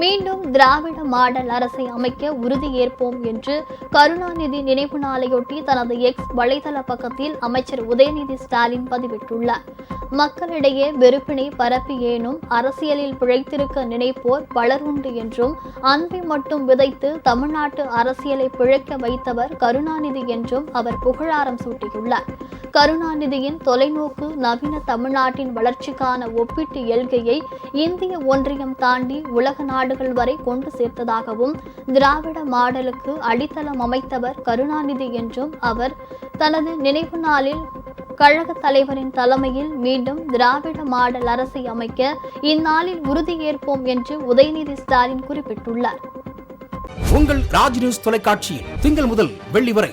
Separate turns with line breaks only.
மீண்டும் திராவிட மாடல் அரசை அமைக்க உறுதியேற்போம் என்று கருணாநிதி நினைவு நாளையொட்டி தனது எக்ஸ் வலைதள பக்கத்தில் அமைச்சர் உதயநிதி ஸ்டாலின் பதிவிட்டுள்ளார். மக்களிடையே வெறுப்பினை பரப்பி ஏனும் அரசியலில் பிழைத்திருக்க நினைப்போர் பலர் உண்டு என்றும் அன்பை மட்டும் விதைத்து தமிழ்நாட்டு அரசியலை பிழைக்க வைத்தவர் கருணாநிதி என்றும் அவர் புகழாரம் சூட்டியுள்ளார். கருணாநிதியின் தொலைநோக்கு நவீன தமிழ்நாட்டின் வளர்ச்சிக்கான ஒப்பீட்டு எல்கையை இந்திய ஒன்றியம் தாண்டி உலக நாடுகள் வரை கொண்டு சேர்த்ததாகவும் திராவிட மாடலுக்கு அடித்தளம் அமைத்தவர் கருணாநிதி என்றும் அவர். தனது நினைவு நாளில் கழக தலைவரின் தலைமையில் மீண்டும் திராவிட மாடல் அரசை அமைக்க இந்நாளில் உறுதியேற்போம் என்று உதயநிதி ஸ்டாலின் குறிப்பிட்டுள்ளார்.
உங்கள் ராஜ் நியூஸ் தொலைக்காட்சியில் திங்கள் முதல் வெள்ளி வரை